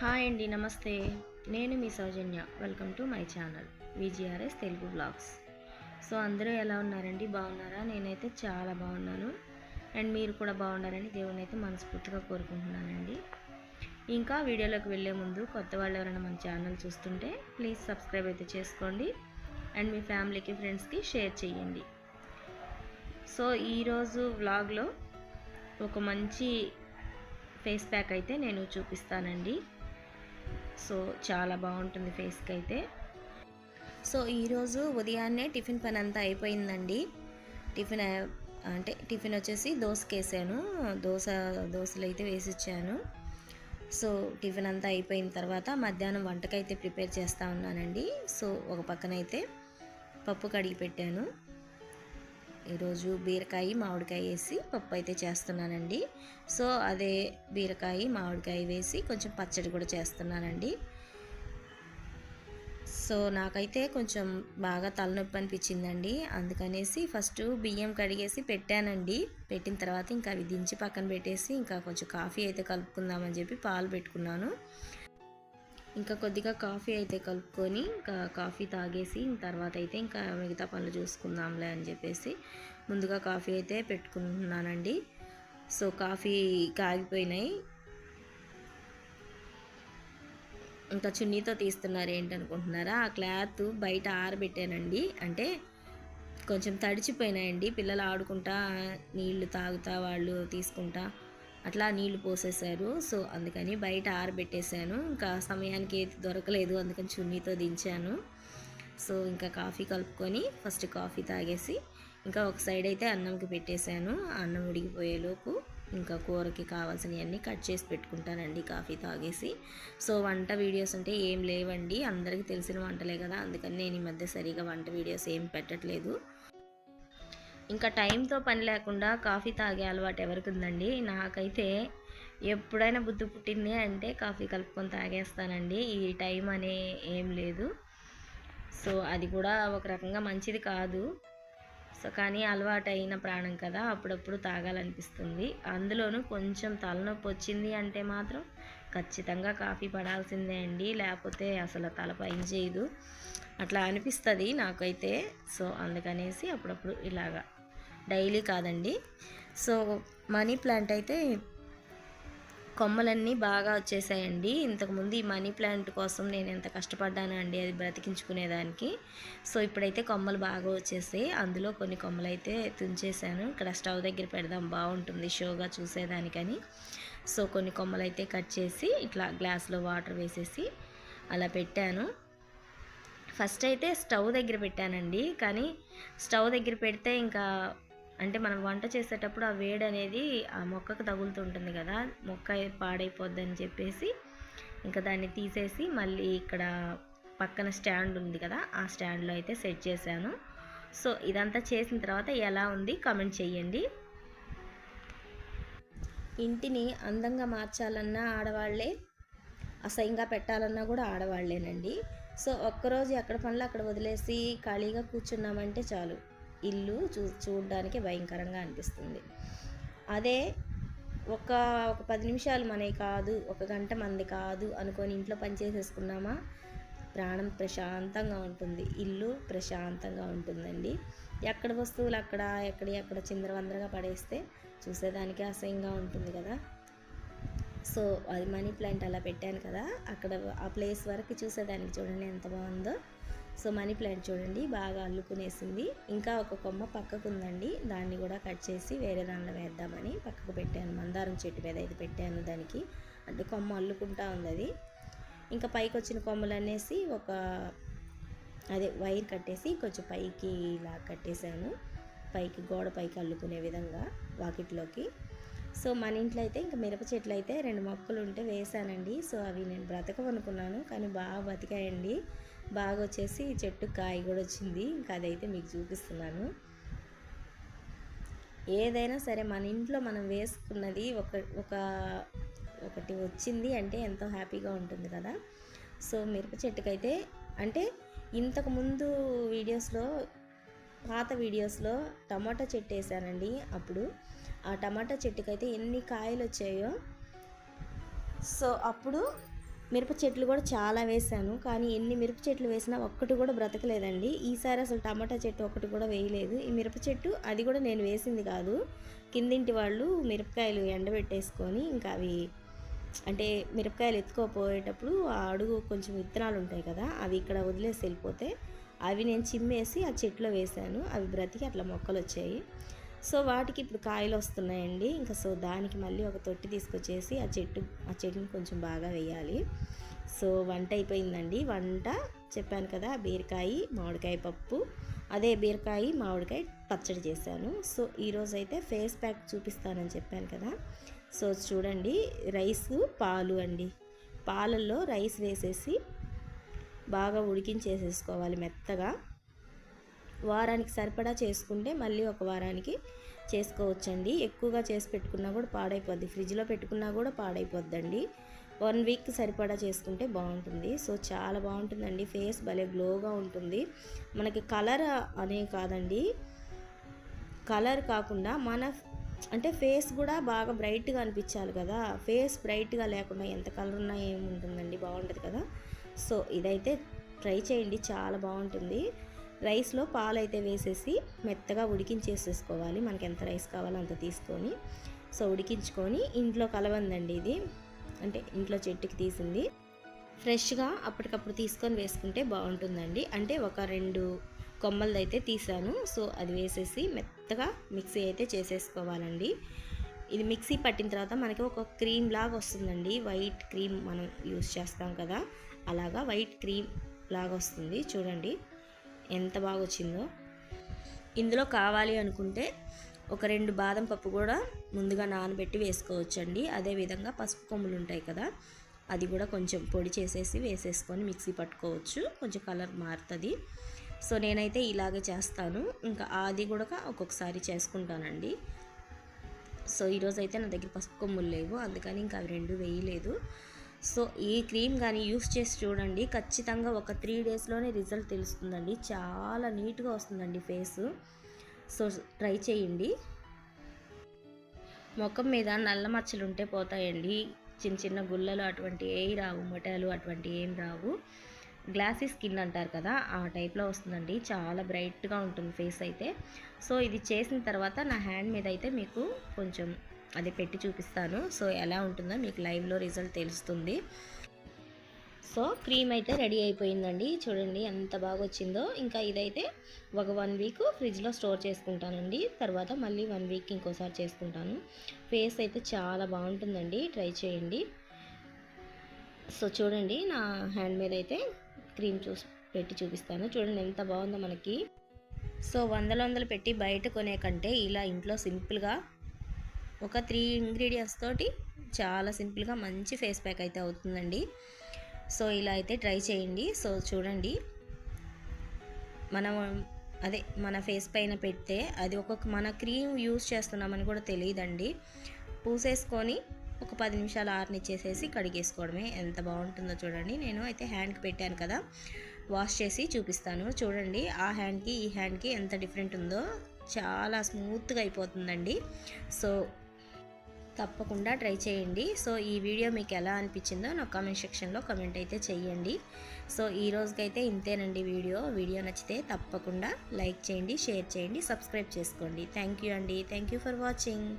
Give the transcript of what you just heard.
Hi అండి నమస్తే. నేను మీ Soujanya. Welcome to my channel VGRS Telugu blogs. So అందరూ ఎలా ఉన్నారండి? బాగున్నారా? నేనైతే చాలా బాగున్నాను. అండ్ మీరు కూడా బాగున్నారని దేవుని అయితే మనస్ఫూర్తిగా కోరుకుంటున్నానండి. ఇంకా వీడియోలోకి వెళ్ళే ముందు కొత్త వాళ్ళు ఎవరైనా మన ఛానల్ చూస్తుంటే ప్లీజ్ సబ్స్క్రైబ్ అయితే చేసుకోండి. అండ్ మీ ఫ్యామిలీకి ఫ్రెండ్స్కి షేర్ చేయండి సో ఈరోజు వ్లాగ్లో ఒక మంచి ఫేస్ ప్యాక్ అయితే నేను చూపిస్తానండి. సో చాలా బాగుంటుంది ఫేస్కి అయితే సో ఈరోజు ఉదయాన్నే టిఫిన్ పని అంతా అయిపోయిందండి. టిఫిన్ అంటే టిఫిన్ వచ్చేసి దోసకేసాను. దోశ దోశలు అయితే వేసిచ్చాను. సో టిఫిన్ అంతా అయిపోయిన తర్వాత మధ్యాహ్నం వంటకైతే ప్రిపేర్ చేస్తూ ఉన్నానండి. సో ఒక పక్కన అయితే పప్పు కడిగి పెట్టాను. ఈరోజు బీరకాయ మామిడికాయ వేసి పప్పు అయితే చేస్తున్నానండి. సో అదే బీరకాయ మామిడికాయ వేసి కొంచెం పచ్చడి కూడా చేస్తున్నానండి. సో నాకైతే కొంచెం బాగా తలనొప్పి అనిపించిందండి. అందుకనేసి ఫస్ట్ బియ్యం కడిగేసి పెట్టానండి. పెట్టిన తర్వాత ఇంకా అవి దించి పక్కన పెట్టేసి ఇంకా కొంచెం కాఫీ అయితే కలుపుకుందామని చెప్పి పాలు పెట్టుకున్నాను. ఇంకా కొద్దిగా కాఫీ అయితే కలుపుకొని ఇంకా కాఫీ తాగేసి తర్వాత అయితే ఇంకా మిగతా పనులు చూసుకుందాంలే అని చెప్పేసి ముందుగా కాఫీ అయితే పెట్టుకుంటున్నానండి. సో కాఫీ కాగిపోయినాయి. ఇంకా చున్నీతో తీస్తున్నారు ఏంటనుకుంటున్నారా? ఆ క్లాత్ బయట ఆరబెట్టానండి. అంటే కొంచెం తడిచిపోయినాయండి. పిల్లలు ఆడుకుంటా నీళ్ళు తాగుతా వాళ్ళు తీసుకుంటా అట్లా నీళ్ళు పోసేశారు సో అందుకని బయట ఆరబెట్టేశాను ఇంకా సమయానికి ఏది దొరకలేదు. అందుకని చున్నీతో దించాను. సో ఇంకా కాఫీ కలుపుకొని ఫస్ట్ కాఫీ తాగేసి ఇంకా ఒక సైడ్ అయితే అన్నంకి పెట్టేశాను అన్నం ఉడికిపోయేలోపు ఇంకా కూరకి కావాల్సినవన్నీ కట్ చేసి పెట్టుకుంటానండి కాఫీ తాగేసి. సో వంట వీడియోస్ అంటే ఏం లేవండి. అందరికీ తెలిసిన వంటలే కదా. అందుకని నేను ఈ మధ్య సరిగా వంట వీడియోస్ ఏం పెట్టట్లేదు. ఇంకా టైంతో పని లేకుండా కాఫీ తాగే అలవాటు ఎవరికి ఉందండి నాకైతే ఎప్పుడైనా బుద్ధి పుట్టింది అంటే కాఫీ కలుపుకొని తాగేస్తానండి. ఈ టైం అనే ఏం లేదు. సో అది కూడా ఒక రకంగా మంచిది కాదు. సో కానీ అలవాటు అయిన ప్రాణం కదా అప్పుడప్పుడు తాగాలనిపిస్తుంది. అందులోనూ కొంచెం తలనొప్పి వచ్చింది అంటే మాత్రం ఖచ్చితంగా కాఫీ పడాల్సిందే అండి. లేకపోతే అసలు తల పైన చేయదు. అట్లా అనిపిస్తుంది నాకైతే. సో అందుకనేసి అప్పుడప్పుడు ఇలాగా. డైలీ కాదండి. సో మనీ ప్లాంట్ అయితే కొమ్మలన్నీ బాగా వచ్చేసాయండి. ఇంతకుముందు ఈ మనీ ప్లాంట్ కోసం నేను ఎంత కష్టపడ్డాను అండి అది బ్రతికించుకునేదానికి. సో ఇప్పుడైతే కొమ్మలు బాగా వచ్చేసాయి. అందులో కొన్ని కొమ్మలు అయితే తుంచేసాను ఇక్కడ స్టవ్ దగ్గర పెడదాం బాగుంటుంది షోగా చూసేదానికని. సో కొన్ని కొమ్మలు అయితే కట్ చేసి ఇట్లా గ్లాస్లో వాటర్ వేసేసి అలా పెట్టాను. ఫస్ట్ అయితే స్టవ్ దగ్గర పెట్టానండి. కానీ స్టవ్ దగ్గర పెడితే ఇంకా అంటే మనం వంట చేసేటప్పుడు ఆ వేడి అనేది ఆ మొక్కకు తగులుతుంటుంది కదా మొక్క పాడైపోద్దని చెప్పేసి ఇంకా దాన్ని తీసేసి మళ్ళీ ఇక్కడ పక్కన స్టాండ్ ఉంది కదా ఆ స్టాండ్లో అయితే సెట్ చేశాను. సో ఇదంతా చేసిన తర్వాత ఎలా ఉంది కమెంట్ చేయండి. ఇంటిని అందంగా మార్చాలన్నా ఆడవాళ్ళే అసహ్యంగా పెట్టాలన్నా కూడా ఆడవాళ్ళేనండి. సో ఒక్కరోజు ఎక్కడ పనులు అక్కడ వదిలేసి ఖాళీగా కూర్చున్నామంటే చాలు. ఇల్లు చూ చూడడానికి భయంకరంగా అనిపిస్తుంది. అదే ఒక ఒక పది నిమిషాలు మనవి కాదు ఒక గంట మంది కాదు అనుకొని ఇంట్లో పని చేసేసుకున్నామా? ప్రాణం ప్రశాంతంగా ఉంటుంది. ఇల్లు ప్రశాంతంగా ఉంటుందండి. ఎక్కడ వస్తువులు అక్కడ ఎక్కడ ఎక్కడ చిందరవందరగా పడేస్తే చూసేదానికి అసహ్యంగా ఉంటుంది కదా. సో అది మనీ ప్లాంట్ అలా పెట్టాను కదా అక్కడ ఆ ప్లేస్ వరకు చూసేదానికి చూడండి ఎంత బాగుందో. సో మనీ ప్లాంట్ చూడండి బాగా అల్లుకునేసింది. ఇంకా ఒక కొమ్మ పక్కకు ఉందండి దాన్ని కూడా కట్ చేసి వేరే దానిలో వేద్దామని పక్కకు పెట్టాను. మందారం చెట్టు మీద అయితే పెట్టాను దానికి. అంటే కొమ్మ అల్లుకుంటా ఉంది అది ఇంకా పైకి వచ్చిన కొమ్మలు అనేసి ఒక అదే వైర్ కట్టేసి కొంచెం పైకి ఇలా కట్టేశాను. పైకి గోడ పైకి అల్లుకునే విధంగా వాకిట్లోకి. సో మన ఇంట్లో అయితే ఇంకా మిరప చెట్లు అయితే రెండు మొక్కలు ఉంటే వేసానండి. సో అవి నేను బ్రతకమనుకున్నాను కానీ బాగా బతికాయండి. బాగా వచ్చేసి చెట్టు కాయ కూడా వచ్చింది. ఇంకా అదైతే మీకు చూపిస్తున్నాను. ఏదైనా సరే మన ఇంట్లో మనం వేసుకున్నది ఒక ఒక ఒకటి వచ్చింది అంటే ఎంతో హ్యాపీగా ఉంటుంది కదా. సో మిరప చెట్టుకైతే అంటే ఇంతకు ముందు వీడియోస్లో పాత వీడియోస్లో టమాటా చెట్టు వేసానండి. అప్పుడు ఆ టమాటా చెట్టుకైతే ఎన్ని కాయలు వచ్చాయో సో అప్పుడు మిరప చెట్లు కూడా చాలా వేశాను కానీ ఎన్ని మిరప చెట్లు వేసినా ఒక్కటి కూడా బ్రతకలేదండి. ఈసారి అసలు టమాటా చెట్టు ఒకటి కూడా వేయలేదు. ఈ మిరప చెట్టు అది కూడా నేను వేసింది కాదు. కిందింటి వాళ్ళు మిరపకాయలు ఎండబెట్టేసుకొని ఇంకా అవి అంటే మిరపకాయలు ఎత్తుకోపోయేటప్పుడు ఆ అడుగు కొంచెం విత్తనాలు ఉంటాయి కదా అవి ఇక్కడ వదిలేసి వెళ్ళిపోతే అవి నేను చిమ్మేసి ఆ చెట్లో వేశాను అవి బ్రతికి అట్లా మొక్కలు వచ్చాయి సో వాటికి ఇప్పుడు కాయలు వస్తున్నాయండి. ఇంకా సో దానికి మళ్ళీ ఒక తొట్టి తీసుకొచ్చేసి ఆ చెట్టు ఆ చెట్టుని కొంచెం బాగా వేయాలి. సో వంట అయిపోయిందండి. వంట చెప్పాను కదా బీరకాయ మామిడికాయ పప్పు. అదే బీరకాయ మామిడికాయ పచ్చడి చేశాను. సో ఈరోజు అయితే ఫేస్ ప్యాక్ చూపిస్తానని చెప్పాను కదా. సో చూడండి రైస్ పాలు అండి. పాలల్లో రైస్ వేసేసి బాగా ఉడికించేసేసుకోవాలి మెత్తగా. వారానికి సరిపడా చేసుకుంటే మళ్ళీ ఒక వారానికి చేసుకోవచ్చండి. ఎక్కువగా చేసి పెట్టుకున్నా కూడా పాడైపోద్ది. ఫ్రిడ్జ్లో పెట్టుకున్నా కూడా పాడైపోద్దండి. వన్ వీక్ సరిపడా చేసుకుంటే బాగుంటుంది. సో చాలా బాగుంటుందండి. ఫేస్ భలే గ్లోగా ఉంటుంది. మనకి కలర్ అనే కాదండి. కలర్ కాకుండా మన అంటే ఫేస్ కూడా బాగా బ్రైట్గా అనిపించాలి కదా. ఫేస్ బ్రైట్గా లేకుండా ఎంత కలర్ ఉన్నా ఏముంటుందండి? బాగుంటుంది కదా. సో ఇదైతే ట్రై చేయండి. చాలా బాగుంటుంది. రైస్లో పాలు అయితే వేసేసి మెత్తగా ఉడికించేసేసుకోవాలి. మనకి ఎంత రైస్ కావాలో అంత తీసుకొని సో ఉడికించుకొని ఇంట్లో కలవందండి ఇది. అంటే ఇంట్లో చెట్టుకి తీసింది. ఫ్రెష్గా అప్పటికప్పుడు తీసుకొని వేసుకుంటే బాగుంటుందండి. అంటే ఒక రెండు కొమ్మలది అయితే తీసాను. సో అది వేసేసి మెత్తగా మిక్సీ అయితే చేసేసుకోవాలండి. ఇది మిక్సీ పట్టిన తర్వాత మనకి ఒక క్రీమ్ లాగా వస్తుందండి. వైట్ క్రీమ్ మనం యూస్ చేస్తాం కదా. అలాగా వైట్ క్రీమ్ లాగా వస్తుంది. చూడండి. ఎంత బాగా వచ్చిందో ఇందులో కావాలి అనుకుంటే ఒక రెండు బాదం పప్పు కూడా ముందుగా నానబెట్టి వేసుకోవచ్చండి. అదేవిధంగా పసుపు కొమ్ములు ఉంటాయి కదా అది కూడా కొంచెం పొడి చేసేసి వేసేసుకొని మిక్సీ పట్టుకోవచ్చు. కొంచెం కలర్ మారుతుంది. సో నేనైతే ఇలాగే చేస్తాను. ఇంకా అది కూడా ఒక్కొక్కసారి చేసుకుంటానండి. సో ఈరోజైతే నా దగ్గర పసుపు కొమ్ములు లేవు. అందుకని ఇంకా అవి రెండు వేయలేదు. సో ఈ క్రీమ్ కానీ యూస్ చేసి చూడండి. ఖచ్చితంగా ఒక త్రీ డేస్లోనే రిజల్ట్ తెలుస్తుందండి. చాలా నీట్గా వస్తుందండి ఫేస్. సో ట్రై చేయండి. ముఖం మీద నల్ల మచ్చలు ఉంటే పోతాయండి. చిన్న చిన్న గుల్లలు అటువంటి ఏవి రావు మొటాలు అటువంటి ఏం రావు. గ్లాసీ స్కిన్ అంటారు కదా ఆ టైప్లో వస్తుందండి. చాలా బ్రైట్గా ఉంటుంది ఫేస్ అయితే. సో ఇది చేసిన తర్వాత నా హ్యాండ్ మీద అయితే మీకు కొంచెం అది పెట్టి చూపిస్తాను. సో ఎలా ఉంటుందో మీకు లైవ్లో రిజల్ట్ తెలుస్తుంది. సో క్రీమ్ అయితే రెడీ అయిపోయిందండి. చూడండి ఎంత బాగా వచ్చిందో ఇంకా ఇదైతే ఒక వన్ వీక్ ఫ్రిడ్జ్లో స్టోర్ చేసుకుంటానండి. తర్వాత మళ్ళీ వన్ వీక్ ఇంకోసారి చేసుకుంటాను. ఫేస్ అయితే చాలా బాగుంటుందండి. ట్రై చేయండి. సో చూడండి నా హ్యాండ్ మీద అయితే క్రీమ్ చూసి పెట్టి చూపిస్తాను. చూడండి ఎంత బాగుందో మనకి. సో వందల వందలు పెట్టి బయట కొనే కంటే ఇలా ఇంట్లో సింపుల్గా ఒక త్రీ ఇంగ్రీడియంట్స్ తోటి చాలా సింపుల్గా మంచి ఫేస్ ప్యాక్ అయితే అవుతుందండి. సో ఇలా అయితే ట్రై చేయండి. సో చూడండి. మనం అదే మన ఫేస్ పైన పెడితే అది ఒక్కొక్క మన క్రీమ్ యూస్ చేస్తున్నామని కూడా తెలియదండి. పూసేసుకొని ఒక పది నిమిషాలు ఆరనిచ్చేసేసి కడిగేసుకోవడమే ఎంత బాగుంటుందో చూడండి. నేను అయితే హ్యాండ్కి పెట్టాను కదా. వాష్ చేసి చూపిస్తాను. చూడండి ఆ హ్యాండ్కి ఈ హ్యాండ్కి ఎంత డిఫరెంట్ ఉందో చాలా స్మూత్గా అయిపోతుందండి. సో తప్పకుండా ట్రై చేయండి. సో ఈ వీడియో మీకు ఎలా అనిపించిందో నా కామెంట్ సెక్షన్లో కమెంట్ అయితే చేయండి. సో ఈ రోజుకైతే ఇంతేనండి వీడియో. వీడియో నచ్చితే తప్పకుండా లైక్ చేయండి షేర్ చేయండి సబ్స్క్రైబ్ చేసుకోండి. థ్యాంక్ యూ అండి. Thank you for watching.